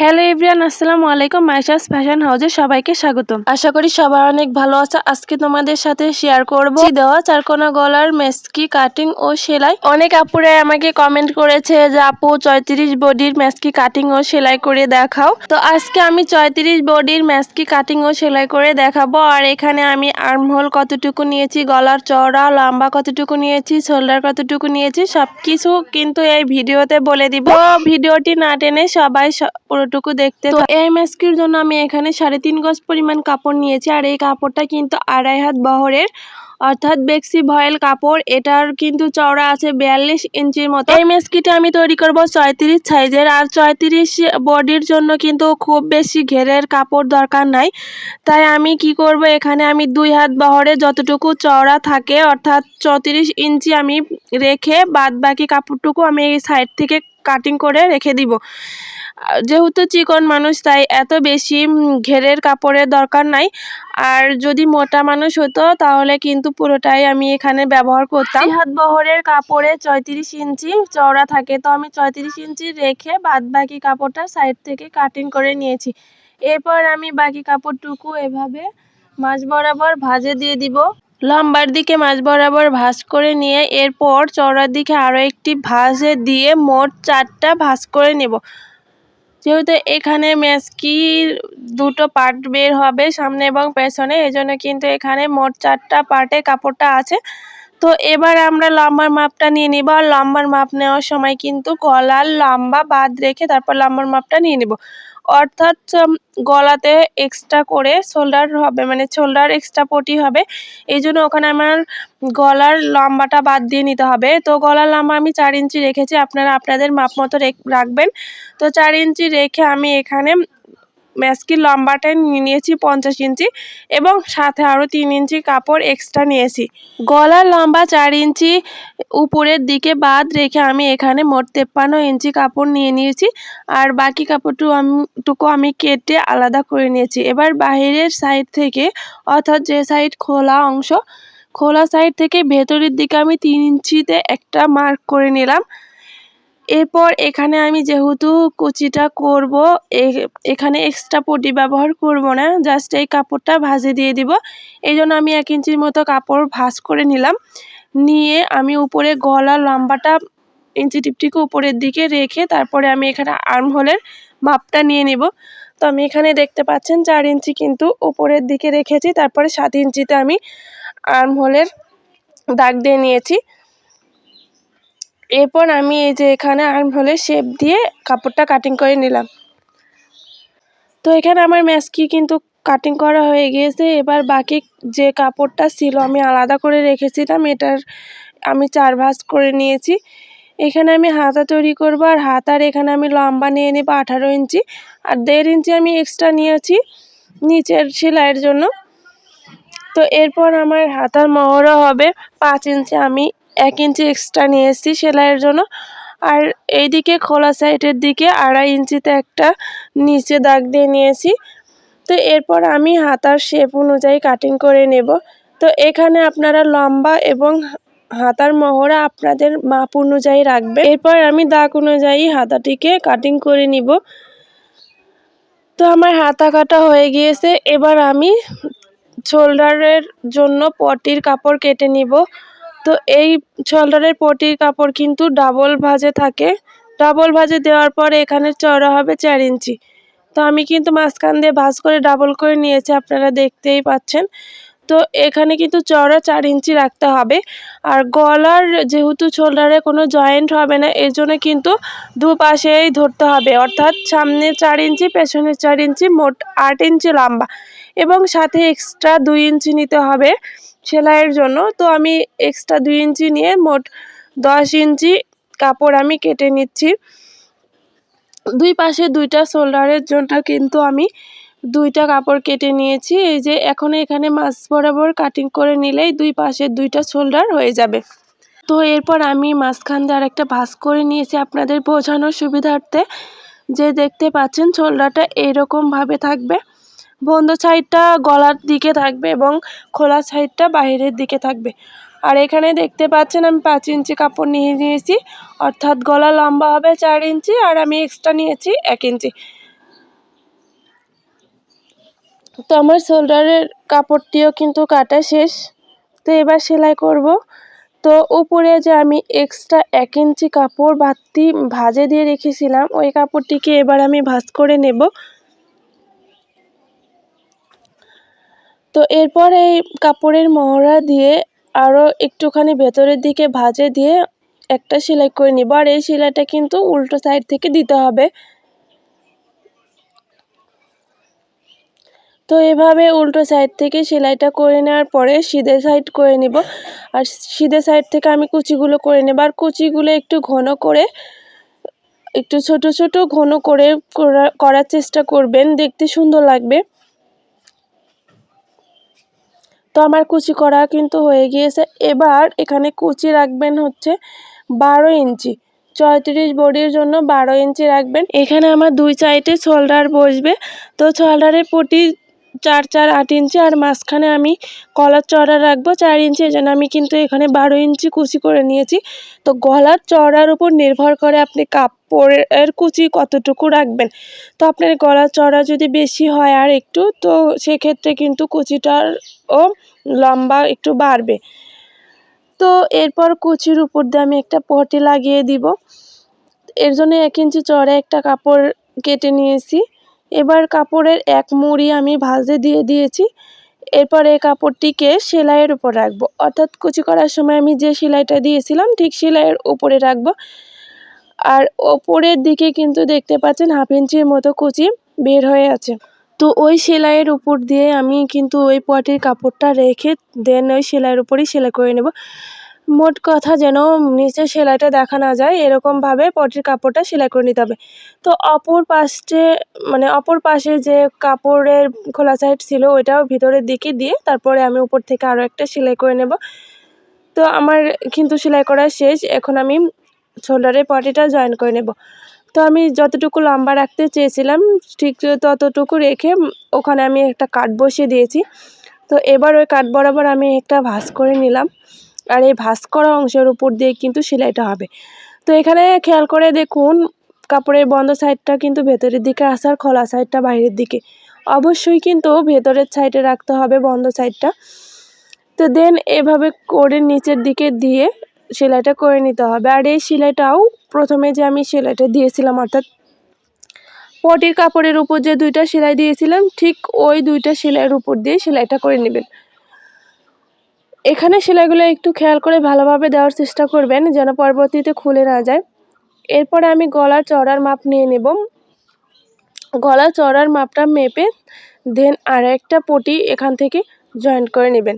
Hello everyone আসসালামু আলাইকুম। Maisha's fashion হাউসে সবাইকে স্বাগতম। আশা করি সবাই অনেক ভালো আছে। আজকে তোমাদের সাথে শেয়ার করব। দেওয়া চারকোনা গলার মেসকি কাটিং ও সেলাই। অনেক আপুরে আমাকে কমেন্ট করেছে যে, আপু চৈত্রিশ বডির মেসকি কাটিং ও সেলাই করে দেখাও। তো আজকে আমি চৈত্রিশ বডির মেসকি কাটিং ও সেলাই করে দেখাবো। আর এখানে আমি আর্মহোল কতটুকু নিয়েছি, গলার চওড়া, লম্বা কতটুকু নিয়েছি শোল্ডার কতটুকু নিয়েছি, সবকিছু কিন্তু এই ভিডিওতে বলে দিব। ভিডিওটি না টেনে সবাই পুরোটুকু দেখতে তো এই মাস্কির জন্য আমি এখানে সাড়ে তিন গজ পরিমাণ কাপড় নিয়েছি। আর এই কাপড়টা কিন্তু আড়াই হাত বহরের অর্থাৎ বেক্সি ভয়েল কাপড়। এটার কিন্তু চওড়া আছে বিয়াল্লিশ ইঞ্চির মতো। এই মেস্কিটা আমি তৈরি করব ছয়ত্রিশ সাইজের। আর ছয়ত্রিশ বডির জন্য কিন্তু খুব বেশি ঘেরের কাপড় দরকার নাই। তাই আমি কি করব এখানে আমি দুই হাত বহরে যতটুকু চওড়া থাকে অর্থাৎ চৌত্রিশ ইঞ্চি আমি রেখে বাদ বাকি কাপড়টুকু আমি এই সাইড থেকে কাটিং করে রেখে দিব। যেহেতু চিকন মানুষ, তাই এত বেশি ঘেরের কাপড়ের দরকার নাই। আর যদি মোটা মানুষ হতো, তাহলে কিন্তু পুরোটাই আমি এখানে ব্যবহার করতাম। হাত বহরের কাপড়ে চৌত্রিশ ইঞ্চি চওড়া থাকে, তো আমি চৌত্রিশ ইঞ্চি রেখে বাদ বাকি কাপড়টা সাইড থেকে কাটিং করে নিয়েছি। এরপর আমি বাকি কাপড়টুকু এভাবে মাঝ বরাবর ভাজে দিয়ে দিব। লম্বার দিকে মাঝ বরাবর ভাঁজ করে নিয়ে এরপর চওড়ার দিকে আরও একটি ভাঁজে দিয়ে মোট চারটা ভাঁজ করে নেব। যেহেতু এখানে ম্যাস্কির দুটো পার্ট বের হবে সামনে এবং পেছনে, এজন্য কিন্তু এখানে মোট চারটা পার্টে কাপড়টা আছে। তো এবার আমরা লম্বার মাপটা নিয়ে নিব। আর লম্বার মাপ নেওয়ার সময় কিন্তু গলার লম্বা বাদ রেখে তারপর লম্বার মাপটা নিয়ে নিব। অর্থাৎ গলাতে এক্সট্রা করে শোল্ডার হবে মানে শোল্ডার এক্সট্রা পটি হবে। এই জন্য ওখানে আমার গলার লম্বাটা বাদ দিয়ে নিতে হবে। তো গলার লম্বা আমি চার ইঞ্চি রেখেছি, আপনারা আপনাদের মাপ মতো রাখবেন। তো চার ইঞ্চি রেখে আমি এখানে ম্যাস্কির লম্বাটা নিয়ে নিয়েছি পঞ্চাশ ইঞ্চি এবং সাথে আরও তিন ইঞ্চি কাপড় এক্সট্রা নিয়েছি। গলার লম্বা চার ইঞ্চি উপরের দিকে বাদ রেখে আমি এখানে মোট তেপ্পান্ন ইঞ্চি কাপড় নিয়ে নিয়েছি। আর বাকি কাপড়টু আমি, টুকু আমি কেটে আলাদা করে নিয়েছি। এবার বাহিরের সাইড থেকে, অর্থাৎ যে সাইড খোলা অংশ, খোলা সাইড থেকে ভেতরের দিকে আমি তিন ইঞ্চিতে একটা মার্ক করে নিলাম। এরপর এখানে আমি যেহেতু কুচিটা করব এখানে এক্সট্রা পটি ব্যবহার করব না জাস্ট এই কাপড়টা ভাজে দিয়ে দিব। এই জন্য আমি এক ইঞ্চির মতো কাপড় ভাজ করে নিলাম। নিয়ে আমি উপরে গলা লম্বাটা ইঞ্চি টিপটিকে উপরের দিকে রেখে তারপরে আমি এখানে আর্ম হোলের মাপটা নিয়ে নিব। তো আমি এখানে দেখতে পাচ্ছেন চার ইঞ্চি কিন্তু উপরের দিকে রেখেছি, তারপরে সাত ইঞ্চিতে আমি আর্ম হোলের দাগ দিয়ে নিয়েছি। এরপর আমি এই যে এখানে আর্ম হলে শেপ দিয়ে কাপড়টা কাটিং করে নিলাম। তো এখানে আমার ম্যাস্কি কিন্তু কাটিং করা হয়ে গিয়েছে। এবার বাকি যে কাপড়টা ছিল আমি আলাদা করে রেখেছিলাম। এটার আমি চার ভাঁজ করে নিয়েছি। এখানে আমি হাতা তৈরি করব আর হাতার এখানে আমি লম্বা নিয়ে নেব আঠারো ইঞ্চি আর দেড় ইঞ্চি আমি এক্সট্রা নিয়েছি নিচের সেলাইয়ের জন্য। তো এরপর আমার হাতার মহড়া হবে। পাঁচ ইঞ্চি আমি এক ইঞ্চি এক্সট্রা নিয়ে এসেছি সেলাইয়ের জন্য। আর এইদিকে খোলা সাইডের দিকে আড়াই ইঞ্চিতে একটা নিচে দাগ দিয়ে নিয়েছি। তো এরপর আমি হাতার শেপ অনুযায়ী কাটিং করে নেব। তো এখানে আপনারা লম্বা এবং হাতার মহড়া আপনাদের মাপ অনুযায়ী রাখবে এরপর আমি দাগ অনুযায়ী হাতাটিকে কাটিং করে নিব। তো আমার হাতা কাটা হয়ে গিয়েছে। এবার আমি শোল্ডারের জন্য পটির কাপড় কেটে নিব। তো এই শোল্ডারের পটির কাপড় কিন্তু ডাবল ভাজে থাকে। ডাবল ভাজে দেওয়ার পরে এখানে চড়া হবে চার ইঞ্চি। তো আমি কিন্তু মাঝখান দিয়ে ভাজ করে ডাবল করে নিয়েছি, আপনারা দেখতেই পাচ্ছেন। তো এখানে কিন্তু চড়া চার ইঞ্চি রাখতে হবে। আর গলার যেহেতু শোল্ডারে কোনো জয়েন্ট হবে না, এর জন্য কিন্তু দুপাশেই ধরতে হবে। অর্থাৎ সামনে চার ইঞ্চি, পেছনে চার ইঞ্চি, মোট আট ইঞ্চি লম্বা। এবং সাথে এক্সট্রা দুই ইঞ্চি নিতে হবে। সেলাইয়ের জন্য। তো আমি এক্সট্রা দুই ইঞ্চি নিয়ে মোট দশ ইঞ্চি কাপড় আমি কেটে নিচ্ছি। দুই পাশে দুইটা শোল্ডারের জন্য কিন্তু আমি দুইটা কাপড় কেটে নিয়েছি। এই যে এখন এখানে মাছ বরাবর কাটিং করে নিলেই দুই পাশে দুইটা শোল্ডার হয়ে যাবে। তো এরপর আমি মাঝখান দিয়ে আরেকটা ভাস করে নিয়েছি আপনাদের বোঝানোর সুবিধার্থে। যে দেখতে পাচ্ছেন শোল্ডারটা এইরকমভাবে থাকবে। বন্ধ সাইডটা গলার দিকে থাকবে এবং খোলা সাইডটা বাইরের দিকে থাকবে। আর এখানে দেখতে পাচ্ছেন আমি পাঁচ ইঞ্চি কাপড় নিয়ে নিয়েছি, অর্থাৎ গলা লম্বা হবে চার ইঞ্চি আর আমি এক্সট্রা নিয়েছি এক ইঞ্চি। তো আমার শোল্ডারের কাপড়টিও কিন্তু কাটা শেষ। তো এবার সেলাই করব। তো উপরে যে আমি এক্সট্রা এক ইঞ্চি কাপড় বাড়তি ভাজে দিয়ে রেখেছিলাম, ওই কাপড়টিকে এবার আমি ভাজ করে নেব। তো এরপর এই কাপড়ের মহড়া দিয়ে আরও একটুখানি ভেতরের দিকে ভাজে দিয়ে একটা সেলাই করে নিব। আর এই সেলাইটা কিন্তু উল্টো সাইড থেকে দিতে হবে। তো এভাবে উল্টো সাইড থেকে সেলাইটা করে নেওয়ার পরে সিধে সাইড করে নিব। আর সিধে সাইড থেকে আমি কুচিগুলো করে নেব। আর কুচিগুলো একটু ঘন করে, একটু ছোট ছোট ঘন করে করার চেষ্টা করবেন। দেখতে সুন্দর লাগবে। তো আমার কুচি করা কিন্তু হয়ে গিয়েছে। এবার এখানে কুচি রাখবেন হচ্ছে বারো ইঞ্চি। চৌত্রিশ বডির জন্য বারো ইঞ্চি রাখবেন। এখানে আমার দুই সাইডে শোল্ডার বসবে। তো শোল্ডারের পটি চার চার আট ইঞ্চি আর মাঝখানে আমি গলার চড়া রাখব চার ইঞ্চি, এই জন্য আমি কিন্তু এখানে বারো ইঞ্চি কুচি করে নিয়েছি। তো গলার চড়ার উপর নির্ভর করে আপনি কাপড়ের কুচি কতটুকু রাখবেন। তো আপনার গলার চড়া যদি বেশি হয় আর একটু, তো সেক্ষেত্রে কিন্তু কুচিটারও লম্বা একটু বাড়বে। তো এরপর কুচির উপর দিয়ে আমি একটা পটি লাগিয়ে দিব। এর জন্য এক ইঞ্চি চড়া একটা কাপড় কেটে নিয়েছি। এবার কাপড়ের এক মুড়ি আমি ভাজে দিয়ে দিয়েছি। এরপর এই কাপড়টিকে সেলাইয়ের উপর রাখব। অর্থাৎ কুচি করার সময় আমি যে সেলাইটা দিয়েছিলাম, ঠিক সেলাইয়ের উপরে রাখব। আর ওপরের দিকে কিন্তু দেখতে পাচ্ছেন হাফ ইঞ্চির মতো কুচি বের হয়ে আছে। তো ওই সেলাইয়ের উপর দিয়ে আমি কিন্তু ওই পটির কাপড়টা রেখে দেন ওই সেলাইয়ের উপরেই সেলাই করে নেব। মোট কথা যেন নিচে সেলাইটা দেখা না যায়, এরকমভাবে পটির কাপড়টা সেলাই করে নিতে হবে। তো অপর পাশে মানে অপর পাশে যে কাপড়ের খোলা সাইড ছিল, ওইটাও ভিতরের দিকে দিয়ে তারপরে আমি উপর থেকে আরও একটা সেলাই করে নেব। তো আমার কিন্তু সেলাই করা শেষ, এখন আমি শোল্ডারের পটিটা জয়েন করে নেব। তো আমি যতটুকু লম্বা রাখতে চেয়েছিলাম, ঠিক ততটুকু রেখে ওখানে আমি একটা কাঠ বসিয়ে দিয়েছি। তো এবার ওই কাঠ বরাবর আমি একটা ভাঁজ করে নিলাম। আর এই ভাঁজ করা অংশের উপর দিয়ে কিন্তু সেলাইটা হবে। তো এখানে খেয়াল করে দেখুন, কাপড়ের বন্ধ সাইডটা কিন্তু ভেতরের দিকে আসার খোলা সাইডটা বাইরের দিকে। অবশ্যই কিন্তু ভেতরের সাইডে রাখতে হবে বন্ধ সাইডটা। তো দেন এভাবে করে নিচের দিকে দিয়ে সেলাইটা করে নিতে হবে। আর এই সেলাইটাও প্রথমে যে আমি সেলাইটা দিয়েছিলাম, অর্থাৎ পটির কাপড়ের উপর যে দুইটা সেলাই দিয়েছিলাম, ঠিক ওই দুইটা সেলাইয়ের উপর দিয়ে সেলাইটা করে নেবেন। এখানে সেলাইগুলো একটু খেয়াল করে ভালোভাবে দেওয়ার চেষ্টা করবেন, যেন পরবর্তীতে খুলে না যায়। এরপরে আমি গলার চড়ার মাপ নিয়ে নেব। গলা চড়ার মাপটা মেপে দেন আর একটা পটি এখান থেকে জয়েন্ট করে নেবেন।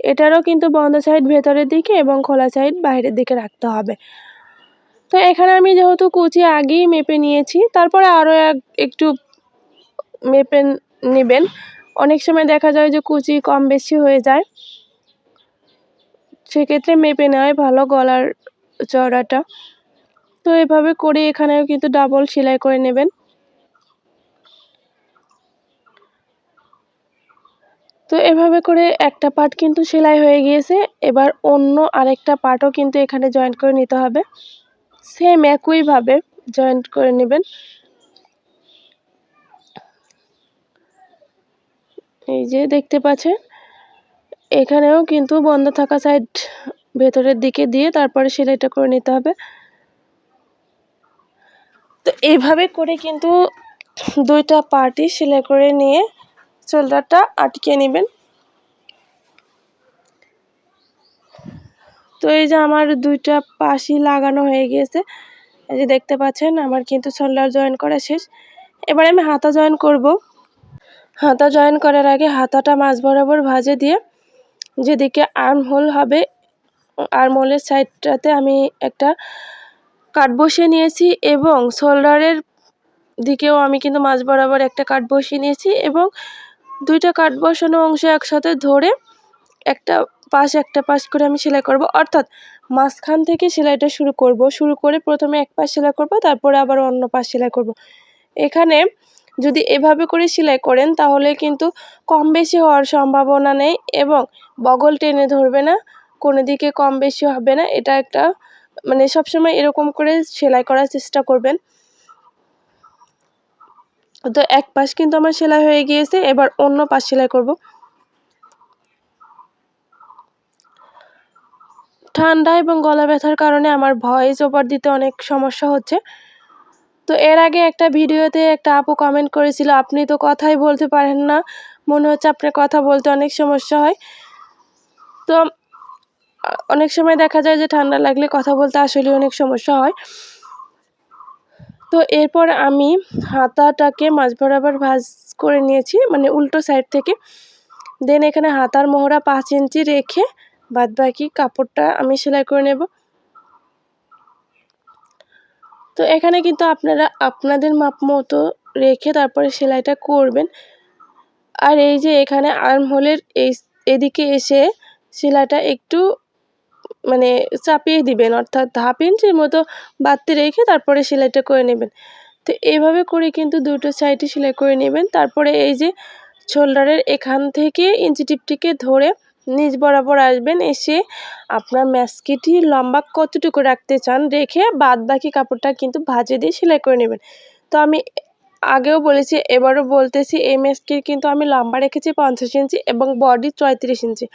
এটারও কিন্তু বন্ধ সাইড ভেতরের দিকে এবং খোলা সাইড বাইরের দিকে রাখতে হবে। তো এখানে আমি যেহেতু কুচি আগেই মেপে নিয়েছি, তারপরে আরও এক, একটু মেপে নেবেন। অনেক সময় দেখা যায় যে কুচি কম বেশি হয়ে যায়। সেক্ষেত্রে মেপে নেওয়াই ভালো গলার চড়াটা তো এভাবে করে এখানেও কিন্তু ডাবল সেলাই করে নেবেন। তো এভাবে করে একটা পার্ট কিন্তু সেলাই হয়ে গিয়েছে। এবার অন্য আরেকটা পার্টও কিন্তু এখানে জয়েন্ট করে নিতে হবে। সেম একইভাবে জয়েন্ট করে নেবেন। এই যে দেখতে পাচ্ছেন? এখানেও কিন্তু বন্ধ থাকা সাইড ভেতরের দিকে দিয়ে তারপরে সেলাইটা করে নিতে হবে। তো এইভাবে করে কিন্তু দুইটা পার্টি সেলাই করে নিয়ে শোল্ডারটা আটকে নেবেন। তো এই যে আমার দুইটা পাশি লাগানো হয়ে গিয়েছে এই যে দেখতে পাচ্ছেন, আমার কিন্তু শোল্ডার জয়েন করা শেষ। এবার আমি হাতা জয়েন করব। হাতা জয়েন করার আগে হাতাটা মাছ বরাবর ভাজে দিয়ে যেদিকে আর্ম হোল হবে আর্ম হোলের সাইডটাতে আমি একটা কাঠ বসিয়ে নিয়েছি এবং শোল্ডারের দিকেও আমি কিন্তু মাছ বরাবর একটা কাঠ বসিয়ে নিয়েছি এবং দুইটা কাঠ বসানো অংশ একসাথে ধরে একটা পাশ একটা পাশ করে আমি সেলাই করব। অর্থাৎ মাঝখান থেকে সেলাইটা শুরু করব। শুরু করে প্রথমে এক পাশ সেলাই করব, তারপরে আবার অন্য পাশ সেলাই করব। এখানে যদি এভাবে করে সেলাই করেন, তাহলে কিন্তু কম বেশি হওয়ার সম্ভাবনা নেই এবং বগল টেনে ধরবে না, কোনো দিকে কম বেশি হবে না। এটা একটা মানে সবসময় এরকম করে সেলাই করার চেষ্টা করবেন। তো এক পাশ কিন্তু আমার সেলাই হয়ে গিয়েছে, এবার অন্য পাশ সেলাই করব। ঠান্ডা এবং গলা ব্যথার কারণে আমার ভয়েস ওভার দিতে অনেক সমস্যা হচ্ছে। তো এর আগে একটা ভিডিওতে একটা আপু কমেন্ট করেছিল, আপনি তো কথাই বলতে পারেন না। মনে হচ্ছে আপনার কথা বলতে অনেক সমস্যা হয়। তো, অনেক সময় দেখা যায় যে ঠান্ডা লাগলে কথা বলতে আসলে অনেক সমস্যা হয়। তো এরপর আমি হাতাটাকে মাছ বরাবর ভাজ করে নিয়েছি মানে উল্টো সাইড থেকে। দেন এখানে হাতার মোহরা পাঁচ ইঞ্চি রেখে বাদ বাকি কাপড়টা আমি সেলাই করে নেব। তো এখানে কিন্তু আপনারা আপনাদের মাপ মতো রেখে তারপরে সেলাইটা করবেন। আর এই যে এখানে আর্ম হোলের এই এদিকে এসে সেলাইটা একটু মানে চাপিয়ে দিবেন, অর্থাৎ হাফ ইঞ্চির মতো বাড়তি রেখে তারপরে সেলাইটা করে নেবেন। তো এইভাবে করে কিন্তু দুটো সাইডে সেলাই করে নেবেন। তারপরে এই যে শোল্ডারের এখান থেকে ইঞ্চি টিপটিকে ধরে নিচ বরাবর আসবেন, এসে আপনার ম্যাসকিটি লম্বা কতটুকু রাখতে চান রেখে বাদ বাকি কাপড়টা কিন্তু ভাজে দিয়ে সেলাই করে নেবেন। তো আমি আগেও বলেছি, এবারও বলতেছি, এই ম্যাস্কির কিন্তু আমি লম্বা রেখেছি পঞ্চাশ ইঞ্চি এবং বডি চৌত্রিশ ইঞ্চি।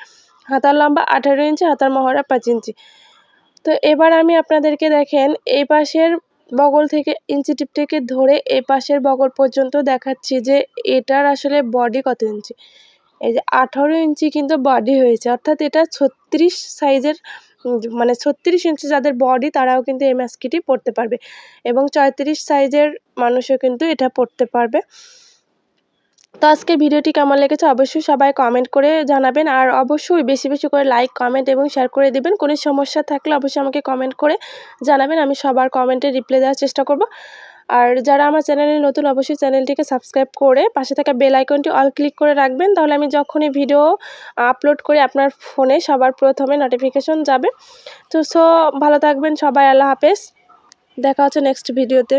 হাতার লম্বা আঠারো ইঞ্চি, হাতার মহড়া পাঁচ ইঞ্চি। তো এবার আমি আপনাদেরকে দেখেন, এই পাশের বগল থেকে, ইঞ্চি টিপ থেকে ধরে এ পাশের বগল পর্যন্ত দেখাচ্ছি যে এটার আসলে বডি কত ইঞ্চি। এই যে আঠারো ইঞ্চি কিন্তু বডি হয়েছে। অর্থাৎ এটা ছত্রিশ সাইজের মানে ছত্রিশ ইঞ্চি যাদের বডি তারাও কিন্তু এই ম্যাস্কিটি পরতে পারবে এবং চৌত্রিশ সাইজের মানুষও কিন্তু এটা পরতে পারবে। তো আজকের ভিডিওটি কেমন লেগেছে অবশ্যই সবাই কমেন্ট করে জানাবেন আর অবশ্যই বেশি বেশি করে লাইক কমেন্ট এবং শেয়ার করে দেবেন। কোনো সমস্যা থাকলে অবশ্যই আমাকে কমেন্ট করে জানাবেন, আমি সবার কমেন্টে রিপ্লাই দেওয়ার চেষ্টা করব। আর যারা আমার চ্যানেলে নতুন, অবশ্যই চ্যানেলটিকে সাবস্ক্রাইব করে পাশে থাকা বেল আইকনটি অল ক্লিক করে রাখবেন। তাহলে আমি যখনই ভিডিও আপলোড করি, আপনার ফোনে সবার প্রথমে নোটিফিকেশন যাবে। তো সো ভালো থাকবেন সবাই, আল্লাহ হাফেজ। দেখা হচ্ছে নেক্সট ভিডিওতে